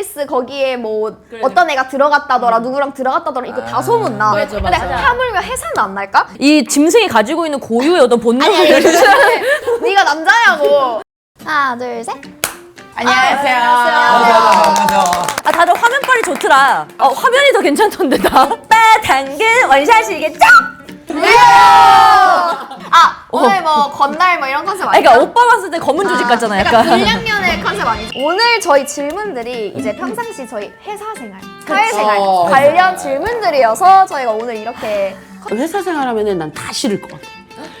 팰리스 거기에 뭐 어떤 애가 들어갔다더라 누구랑 들어갔다더라 이거 다 소문 나. 맞아, 근데 맞아. 하물며 회사는 안 날까? 이 짐승이 가지고 있는 고유의 어떤 본능을 네가 남자냐고. 하나 둘 셋. 안녕하세요. 안녕하세요. 아 다들 화면빨이 좋더라. 어 화면이 더 괜찮던데 나? 오빠 당근 원샷이겠죠? 아 오늘 뭐 건날 뭐 이런 컨셉 아니 아니야? 그러니까 오빠 봤을 때 검은 조직 같잖아 약간 약간 불량년의 컨셉 아니죠? 오늘 저희 질문들이 이제 평상시 저희 회사 생활, 사회생활 그쵸. 관련 질문들이어서 저희가 오늘 이렇게 회사 생활하면은 난 다 싫을 것 같아.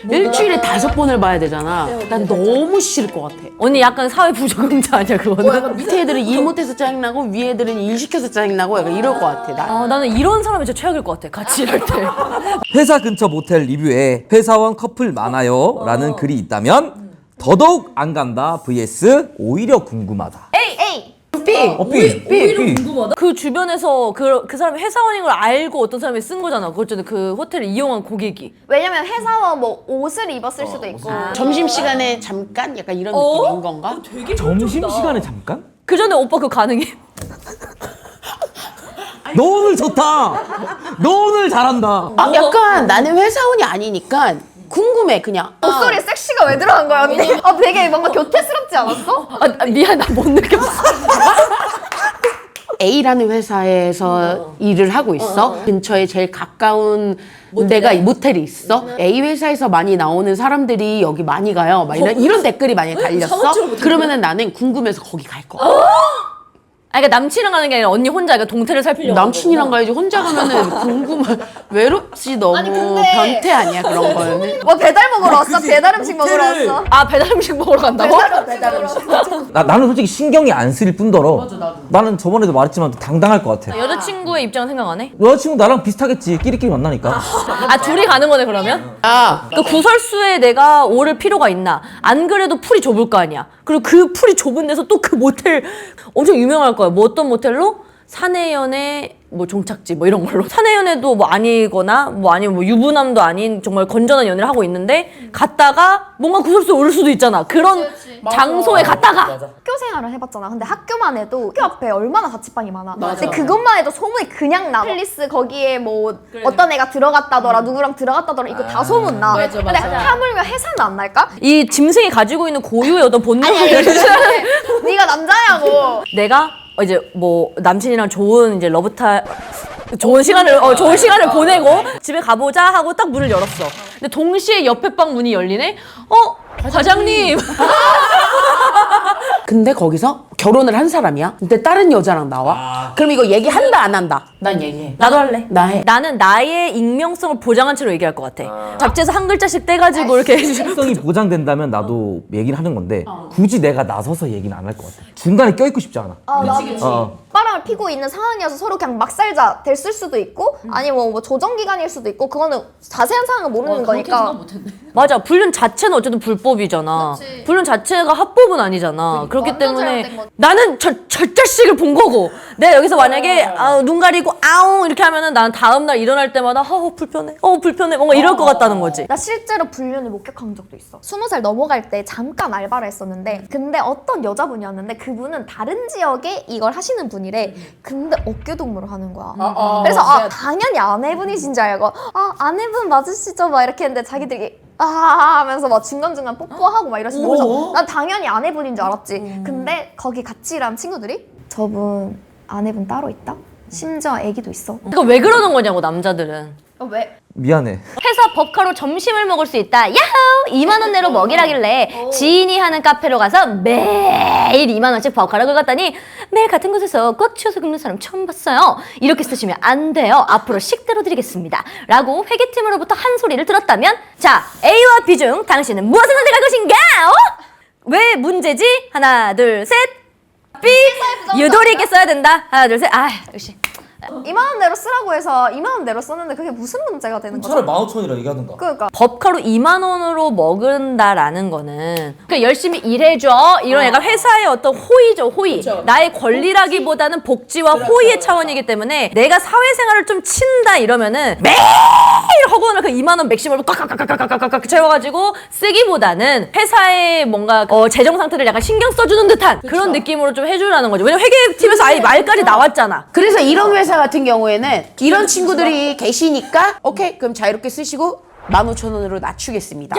일주일에 다섯 번을 봐야 되잖아. 난 너무 싫을 것 같아. 언니 약간 사회 부적응자 아니야 그거는? 밑에 애들은 일 못해서 짜증나고 위에 애들은 일 시켜서 짜증나고 약간 이럴 것 같아. 나. 아 나는 이런 사람이 진짜 최악일 것 같아 같이 일할 때 회사 근처 모텔 리뷰에 회사원 커플 많아요 라는 글이 있다면 더더욱 안 간다 vs 오히려 궁금하다. 삐! 어, 삐, 삐, 삐. 그 주변에서 그, 그 사람이 회사원인 걸 알고 어떤 사람이 쓴 거잖아 그걸 전에 그 호텔을 이용한 고객이 왜냐면 회사원 뭐 옷을 입었을 수도 있고 점심 시간에 잠깐 약간 이런 느낌인 건가? 점심 시간에 잠깐? 그 전에 오빠 그거 가능해? 너 오늘 좋다. 너 오늘 잘한다. 아, 약간 나는 회사원이 아니니까 궁금해, 그냥. 목소리에 섹시가 왜 들어간 거야 언니? 어 되게 뭔가 교태스럽지 않았어? 아, 아, 미안 나 못 느꼈어 A라는 회사에서 일을 하고 있어. 근처에 제일 가까운 데가 모텔이 있어. A 회사에서 많이 나오는 사람들이 여기 많이 가요. 막 이런, 이런 댓글이 많이 달렸어. 그러면은 나는 궁금해서 거기 갈 거야. 아 그러니까 남친이랑 가는 게 아니라 언니 혼자 그러니까 동태를 살피려고 남친이랑 가야지 혼자 가면은 궁금한 외롭지 너무 근데- 변태 아니야 그런 거는. 뭐 배달 먹으러 왔어? 배달 음식 먹으러 호텔을- 왔어? 아 배달 음식 먹으러 간다고? 배달 음식 나, 나는 솔직히 신경이 안 쓰일 뿐더러 나는 저번에도 말했지만 당당할 것 같아. 여자친구의 입장은 생각 안 해? 여자친구 나랑 비슷하겠지. 끼리끼리 만나니까. 아 둘이 가는 거네 그러면? 아그 구설수에 내가 오를 필요가 있나? 안 그래도 풀이 좁을 거 아니야. 그리고 그 풀이 좁은 데서 또 그 모텔 엄청 유명할 거야. 뭐 어떤 모텔로? 사내연애 뭐 종착지 뭐 이런 걸로 사내연애도 뭐 아니거나 뭐 아니면 뭐 유부남도 아닌 정말 건전한 연애를 하고 있는데 갔다가 뭔가 구설수에 오를 수도 있잖아. 그런 장소에 갔다가 학교 생활을 해봤잖아. 근데 학교만 해도 학교 앞에 얼마나 자취방이 많아. 근데 그것만 해도 소문이 그냥 나. 팰리스 거기에 뭐 어떤 애가 들어갔다더라, 누구랑 들어갔다더라 이거 다 소문 나. 맞아, 근데 맞아. 하물며 회사는 안 날까? 이 짐승이 가지고 있는 고유의 어떤 본능을 네가 남자냐고. 내가 이제 뭐 남친이랑 좋은 이제 러브타 좋은 시간을 어 좋은 시간을 보내고 집에 가보자 하고 딱 문을 열었어. 근데 동시에 옆에 방 문이 열리네. 어 과장님. 근데 거기서 결혼을 한 사람이야. 근데 다른 여자랑 나와. 그럼 이거 얘기한다 안 한다. 난 얘기해. 나도 할래. 나 해. 나는 나의 익명성을 보장한 채로 얘기할 것 같아. 잡지에서 한 글자씩 떼가지고 이렇게 해주고. 성이 보장된다면 나도 얘기를 하는 건데 굳이 내가 나서서 얘기는 안 할 것 같아. 중간에 껴있고 싶지 않아. 아, 나도 어. 바람을 피고 있는 상황이어서 서로 그냥 막 살자 됐을 수도 있고 아니면 뭐 조정 기간일 수도 있고 그거는 자세한 상황을 모르는 거니까. 맞아. 불륜 자체는 어쨌든 불법이잖아. 불륜 자체가 합법은 아니잖아. 그렇기 완전 때문에 잘못된 거지. 나는 저, 저 자식을 본 거고 내가 여기서 만약에 아, 눈 가리고 아웅 이렇게 하면은 난 다음 날 일어날 때마다 어 불편해. 어 불편해. 뭔가 이럴 것 같다는 거지. 나 실제로 불륜을 목격한 적도 있어. 스무 살 넘어갈 때 잠깐 알바를 했었는데, 근데 어떤 여자분이었는데 그분은 다른 지역에 이걸 하시는 분이래. 근데 어깨 동무를 하는 거야. 그래서 아 당연히 아내분이신 줄 알고 아 아내분 맞으시죠? 막 이렇게 했는데 자기들이 아 하면서 막 중간중간 뽀뽀하고 막 이러시는 거죠. 난 당연히 아내분인 줄 알았지. 근데 거기 같이 일하는 친구들이 저분 아내분 따로 있다? 심지어 아기도 있어. 그러니까 왜 그러는 거냐고 남자들은. 어, 왜? 미안해. 회사 법카로 점심을 먹을 수 있다. 야호! 2만 원 내로 먹이라길래 지인이 하는 카페로 가서 매일 2만 원씩 법카를 긁었더니 매일 같은 곳에서 꽉 채워서 긁는 사람 처음 봤어요. 이렇게 쓰시면 안 돼요. 앞으로 식대로 드리겠습니다. 라고 회계팀으로부터 한 소리를 들었다면 자, A와 B 중 당신은 무엇을 선택할 것인가? 어? 왜 문제지? 하나, 둘, 셋. B. 유도리 있게 써야 된다. 하나, 둘, 셋. 아, 역시. 2만 원대로 쓰라고 해서 2만 원대로 썼는데 그게 무슨 문제가 되는 거죠? 15,000원이라 얘기하든가. 그러니까. 법카로 2만 원으로 먹은다라는 거는 그러니까 열심히 일해줘. 이런 약간 회사의 어떤 호의죠 호의. 나의 권리라기보다는 복지와 호의의 차원이기 때문에 내가 사회생활을 좀 친다 이러면은 매일 허구나 그 2만 원 맥심으로 꽉꽉꽉꽉꽉꽉 채워가지고 쓰기보다는 회사의 뭔가 어, 재정 상태를 약간 신경 써주는 듯한 그런 느낌으로 좀 해주라는 거죠. 왜냐면 회계팀에서 아예 말까지 나왔잖아. 그래서 이런 회사 같은 경우에는 이런 친구들이 계시니까 오케이 그럼 자유롭게 쓰시고 15,000원으로 낮추겠습니다.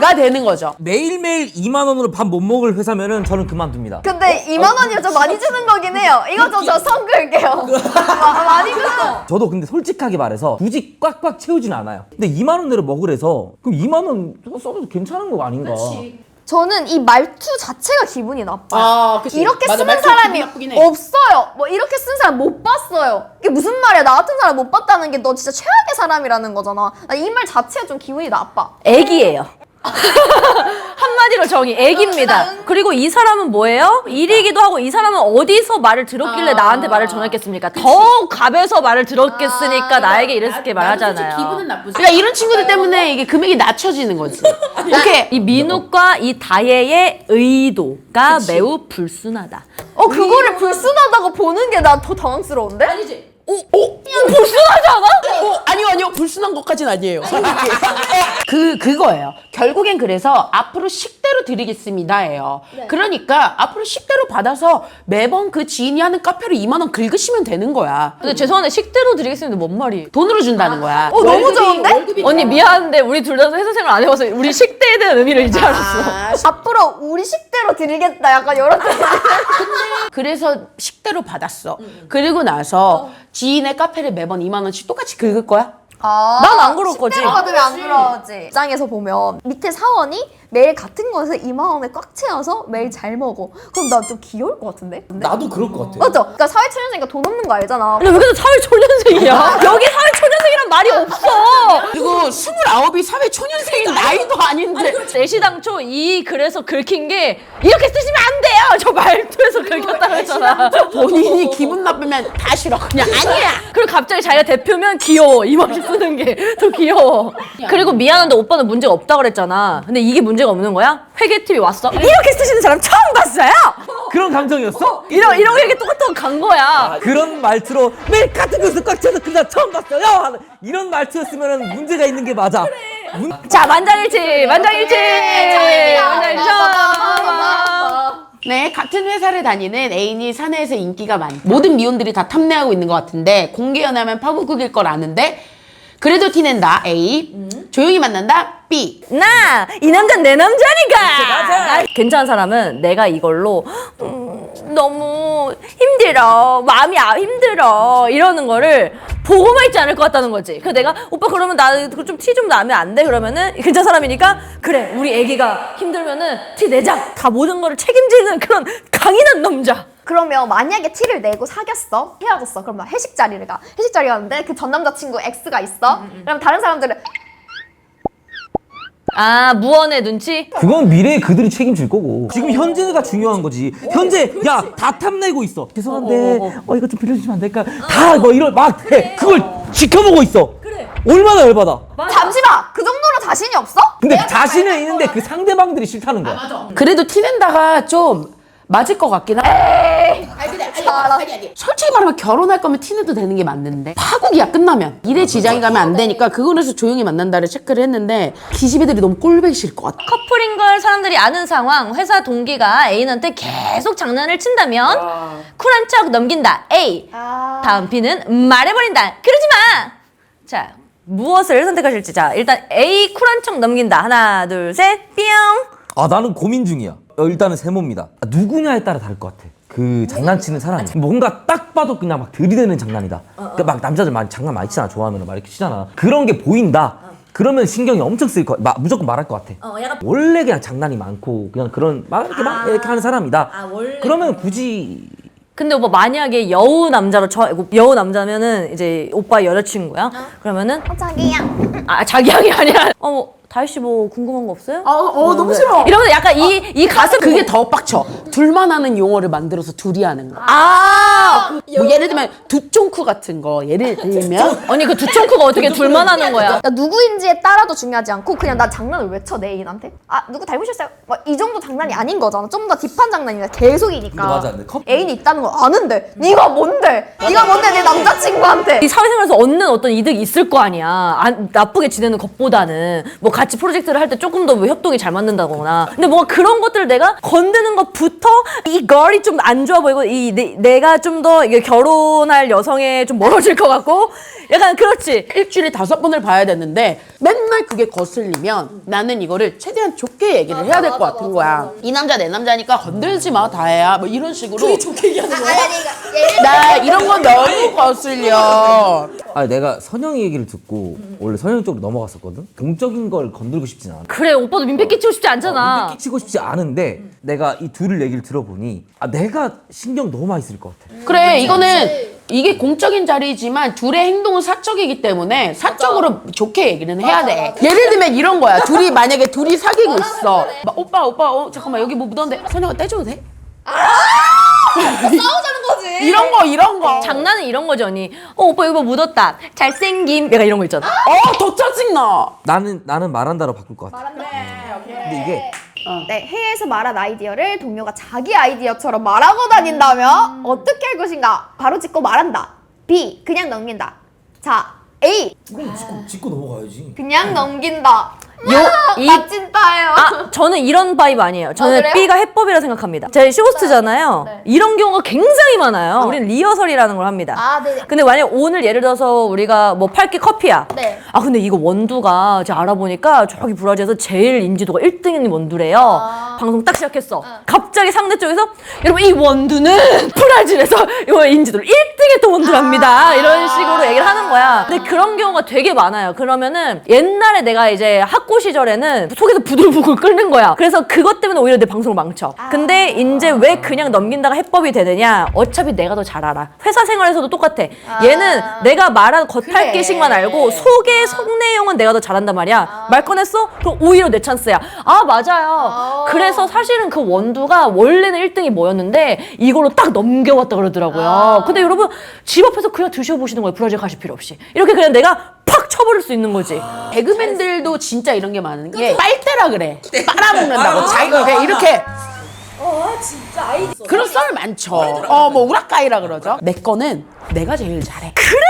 가 되는 거죠. 매일매일 2만 원으로 밥 못 먹을 회사면은 저는 그만둡니다. 근데 2만 원이면 좀 많이 주는 거긴 해요. 이거 저선 그을게요. 마- 많이 그. 저도 근데 솔직하게 말해서 굳이 꽉꽉 채우진 않아요. 근데 2만 원대로 먹으래서 그럼 2만 원 써도 괜찮은 거 아닌가? 저는 이 말투 자체가 기분이 나빠요. 아, 그치. 이렇게 맞아, 쓰는 말투 사람이 기분 나쁘긴 해. 없어요. 뭐 이렇게 쓴 사람 못 봤어요. 이게 무슨 말이야? 나 같은 사람 못 봤다는 게 너 진짜 최악의 사람이라는 거잖아. 이말 자체가 좀 기분이 나빠. 애기예요. 한마디로 정의 애기입니다. 그리고 이 사람은 뭐예요? 일이기도 하고 이 사람은 어디서 말을 들었길래 나한테 말을 전했겠습니까? 더 갑에서 말을 들었겠으니까 나에게 이랬을게 말하잖아요. 나쁘지. 그러니까 이런 친구들 때문에 이게 금액이 낮춰지는 거지. 이렇게 이 민욱과 이 다혜의 의도가 매우 불순하다. 어 그거를 불순하다고 보는 게 나 더 당황스러운데? 오, 오, 불순하지 않아? 어, 아니요, 아니요, 불순한 것까진 아니에요. 그 그거예요. 결국엔 그래서 앞으로 식대로 드리겠습니다예요. 그러니까 앞으로 식대로 받아서 매번 그 지인이 하는 카페로 2만 원 긁으시면 되는 거야. 근데 죄송한데 식대로 드리겠습니다. 뭔 말이? 돈으로 준다는 거야. 어 너무 좋은데? 언니 미안한데 우리 둘 다 회사 생활 안 해봐서 우리 식대에 대한 의미를 이제 알았어. 아, 앞으로 우리 식대로 드리겠다. 약간 이런 뜻. 그래서 식대로 받았어. 그리고 나서 지인의 카페를 매번 2만 원씩 똑같이 긁을 거야? 아, 난 안 그럴 거지. 받으면 안 그러지. 입장에서 보면 밑에 사원이 매일 같은 것에 2만 원에 꽉 채워서 매일 잘 먹어. 그럼 나 좀 귀여울 것 같은데? 나도 그럴 것 같아. 맞죠? 그러니까 사회 초년생이니까 돈 없는 거 알잖아. 근데 왜 그래서 사회 초년생이야? 여기 사회 초년생이란 말이 없어. 그리고 29이 사회 초년생인 나이도 아닌데. 내시당초 이 글에서 긁힌 게 이렇게 쓰시면 안 돼요. 저 말투에서 긁혔다고 했잖아. 본인이 기분 나쁘면 다 싫어. 그냥 아니야. 그리고 갑자기 자기가 대표면 귀여워. 이 말이 쓰는 게 더 귀여워. 그리고 미안한데 오빠는 문제가 없다 그랬잖아. 근데 이게 문제가 없는 거야? 회계팀이 왔어. 이렇게 쓰시는 사람 처음 봤어요. 그런 감정이었어? 이런 이런 게 똑같은 간 거야. 그런 말투로 매일 같은 것을 꽉 채워서 그냥 처음 봤어요. 하는 이런 말투였으면 문제가 있는 게 맞아. 문- 자 만장일치, 만장일치, 만장일치. 네, 같은 회사를 다니는 애인이 사내에서 인기가 많. 모든 미혼들이 다 탐내하고 있는 것 같은데 공개 연애하면 파국극일 걸 아는데 그래도 티낸다 A. 조용히 만난다 B. 나 이 남자는 내 남자니까. 나- 괜찮은 사람은 내가 이걸로 음, 너무 힘들어, 마음이 아, 힘들어 이러는 거를 보고만 있지 않을 것 같다는 거지. 그 내가 오빠 그러면 나 좀 티 좀 나면 안 돼? 그러면은 괜찮은 사람이니까 그래 우리 애기가 힘들면은 티 내자. 다 모든 거를 책임지는 그런 강인한 남자. 그러면 만약에 티를 내고 사귀었어 헤어졌어 그럼 막 회식 자리를 가 회식 자리 가는데 그 전 남자친구 X가 있어 그럼 다른 사람들은 아 무언의 눈치? 그건 미래에 그들이 책임질 거고. 지금 현재가 중요한 거지. 현재 야 다 탐내고 있어. 죄송한데 어, 이거 좀 빌려주시면 안 될까 다 뭐 이런 막해. 그걸 지켜보고 있어. 얼마나 열받아. 잠시만 그 정도로 자신이 없어? 근데 자신은 있는데 그 상대방들이 싫다는 거야. 그래도 티낸다가 좀 맞을 것 같긴 해. 알아. 솔직히 말하면 결혼할 거면 티내도 되는 게 맞는데? 파국이야 끝나면. 일에 지장이 가면 안 되니까 그거에서 조용히 만난다를 체크를 했는데 기집애들이 너무 꼴보기 싫을 것 같아. 커플인 걸 사람들이 아는 상황 회사 동기가 애인한테 계속 장난을 친다면 쿨한 척 넘긴다. A 다음 B는 말해버린다. 그러지 마 자 무엇을 선택하실지. 자 일단 A 쿨한 척 넘긴다. 하나 둘 셋 뿅! 아 나는 고민 중이야 어, 일단은 세모입니다. 아, 누구냐에 따라 다를 것 같아. 그 장난치는 사람이. 뭔가 딱 봐도 그냥 막 들이대는 장난이다. 그러니까 막 남자들 많이 장난 많이 치잖아 좋아하면 막 이렇게 치잖아. 그런 게 보인다. 그러면 신경이 엄청 쓰일 거 마, 무조건 말할 것 같아. 원래 그냥 장난이 많고 그냥 그런 막 이렇게 막 이렇게 하는 사람이다. 그러면 굳이 근데 오빠 만약에 여우 남자로 쳐 여우 남자면은 이제 오빠 여자친구야? 그러면은? 어, 자기야. 아 자기 향이 아니라. 어 다희 씨 뭐 궁금한 거 없어요? 어, 어 너무 싫어. 이러면 약간 이, 이 가슴 그게 더 빡쳐. 둘만 하는 용어를 만들어서 둘이 하는 거. 아 뭐 예를 들면 두쫑쿠 같은 거 예를 들면 언니 그 두청크가 어떻게 둘만 하는 거야? 나 누구인지에 따라도 중요하지 않고 그냥 나 장난을 외쳐 내 애인한테 아 누구 닮으셨어요? 막 이 정도 장난이 아닌 거잖아 좀 더 딥한 장난이니까 계속이니까 맞아, 근데 컵- 애인이 있다는 걸 아는데 네가 뭔데 네가 뭔데 내 남자친구한테 이 사회생활에서 얻는 어떤 이득이 있을 거 아니야. 안, 나쁘게 지내는 것보다는 뭐 같이 프로젝트를 할 때 조금 더 뭐 협동이 잘 맞는다거나. 근데 뭔가 그런 것들을 내가 건드는 것부터 이 걸이 좀 안 좋아 보이고 이 내, 가 좀 더 이게 결혼할 여성에 좀 멀어질 것 같고 약간 그렇지. 일주일에 다섯 번을 봐야 되는데 맨날 그게 거슬리면 나는 이거를 최대한 좋게 얘기를 해야 될것 같은 거야. 이 남자 내 남자니까 건들지 마 다혜야. 뭐 이런 식으로. 좋게 얘기하는 거야? 나 이런 건 너무 거슬려. 아 내가 선영이 얘기를 듣고 원래 선영 쪽으로 넘어갔었거든. 동적인 걸 건들고 싶진 않아. 그래 오빠도 민폐 끼치고 싶지 않잖아. 끼치고 싶지 않은데 내가 이 둘을 얘기를 들어보니 아 내가 신경 너무 많이 쓸 것 같아. 그래 이거는 이게 공적인 자리지만 둘의 행동은 사적이기 때문에 사적으로 좋게 얘기는 해야 돼. 예를 들면 이런 거야. 둘이 만약에 둘이 사귀고 있어. 막, 오빠 오빠 어 잠깐만 여기 뭐 묻었는데 선영아 떼줘도 돼? 싸우자는 거지. 이런 거 이런 거. 장난은 이런 거죠 언니. 어 오빠 이거 뭐 묻었다. 잘생김. 내가 이런 거 있잖아. 어더 짜증나. 나는 나는 말한다로 바꿀 것 같아. 근데 이게 네, 해외에서 말한 아이디어를 동료가 자기 아이디어처럼 말하고 다닌다면 어떻게 할 것인가? 바로 짚고 말한다. B. 그냥 넘긴다. 자, A. 그럼 짚고, 짚고 넘어가야지. 그냥 넘긴다. 요, 이- 나 찐따예요. 아, 저는 이런 바이브 아니에요. 저는 아, 그래요? B가 해법이라 생각합니다. 제가 쇼호스트잖아요. 네. 이런 경우가 굉장히 많아요. 우리는 리허설이라는 걸 합니다. 아, 네. 근데 만약 오늘 예를 들어서 우리가 뭐 팔게 커피야. 네. 아 근데 이거 원두가 제가 알아보니까 저기 브라질에서 제일 인지도가 1등인 원두래요. 아. 방송 딱 시작했어. 갑자기 상대 쪽에서 여러분 이 원두는 브라질에서 이거 인지도를 1등했던 원두랍니다. 아. 이런 식으로 얘기를 하는 거야. 근데 그런 경우가 되게 많아요. 그러면은 옛날에 내가 이제 학고 시절에는 속에서 부들부들 끓는 거야. 그래서 그것 때문에 오히려 내 방송을 망쳐. 근데 이제 왜 그냥 넘긴다가 해법이 되느냐? 어차피 내가 더 잘 알아. 회사 생활에서도 똑같아. 얘는 내가 말한 겉핥기식만 알고 속의 속 내용은 내가 더 잘한단 말이야. 말 꺼냈어? 그럼 오히려 내 찬스야. 아 맞아요. 그래서 사실은 그 원두가 원래는 1등이 뭐였는데 이걸로 딱 넘겨왔다 그러더라고요. 근데 여러분 집 앞에서 그냥 드셔보시는 거예요. 브라질 가실 필요 없이. 이렇게 그냥 내가 팍 쳐버릴 수 있는 거지. 개그맨들도 진짜 이런 게 많은 게 빨대라 그래. 빨아먹는다고 자기가 그냥 이렇게. 그런 썰 많죠. 어 뭐 우라카이라 그러죠. 내 거는 내가 제일 잘해. 그래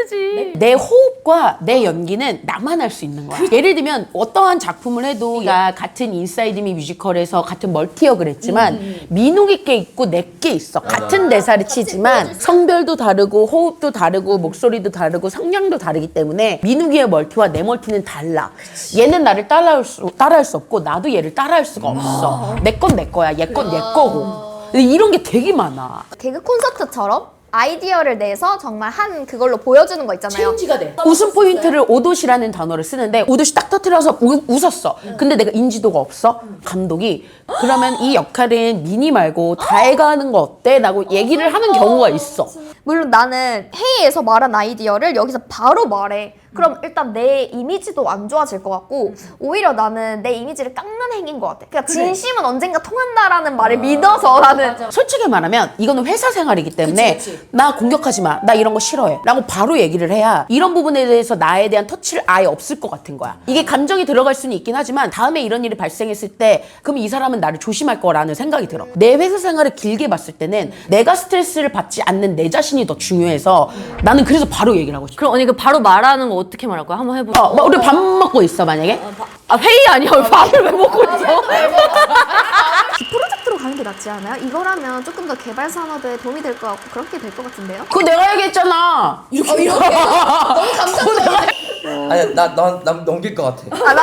이 마인드지. 내 호흡과 내 연기는 나만 할 수 있는 거야. 예를 들면 어떠한 작품을 해도 우리가 같은 인사이드 미 뮤지컬에서 같은 멀티역을 했지만 민욱이 게 있고 내 게 있어. 같은 대사를 치지만 성별도 다르고 호흡도 다르고 목소리도 다르고 성량도 다르기 때문에 민욱이의 멀티와 내 멀티는 달라. 얘는 나를 따라할 수, 따라할 수 없고 나도 얘를 따라할 수가 없어. 내 건 내 거야. 얘건내 거고. 근데 이런 게 되게 많아. 개그 콘서트처럼 아이디어를 내서 정말 한 그걸로 보여주는 거 있잖아요. 돼. 웃음 포인트를 오도시라는 단어를 쓰는데 오도시 딱 터트려서 우- 웃었어. 근데 내가 인지도가 없어. 감독이 그러면 이 역할은 미니 말고 다혜가 하는 거 어때? 라고 얘기를 하는 경우가 있어. 물론 나는 회의에서 말한 아이디어를 여기서 바로 말해. 그럼 일단 내 이미지도 안 좋아질 것 같고 오히려 나는 내 이미지를 깎는 행위인 것 같아. 그러니까 진심은 언젠가 통한다라는 말을 믿어서 나는 솔직히 말하면 이거는 회사 생활이기 때문에 나 공격하지 마. 나 이런 거 싫어해. 라고 바로 얘기를 해야 이런 부분에 대해서 나에 대한 터치를 아예 없을 것 같은 거야. 이게 감정이 들어갈 수는 있긴 하지만 다음에 이런 일이 발생했을 때 그럼 이 사람은 나를 조심할 거라는 생각이 들어. 내 회사 생활을 길게 봤을 때는 내가 스트레스를 받지 않는 내 자신 이 더 중요해서 나는 그래서 바로 얘기를 하고 싶어. 그럼 언니 그 바로 말하는 거 어떻게 말할 거야? 한번 해보자. 어, 뭐 우리 밥 먹고 있어 만약에 아 회의 아니야? 왜 밥을 왜 먹고 있어? 프로젝트로 가는 게 낫지 않아요? 이거라면 조금 더 개발 산업에 도움이 될 것 같고 그렇게 될 것 같은데요? 그거 내가 얘기했잖아. 이렇게. 이렇게. 아니 나나 나 넘길 것 같아. 아, 나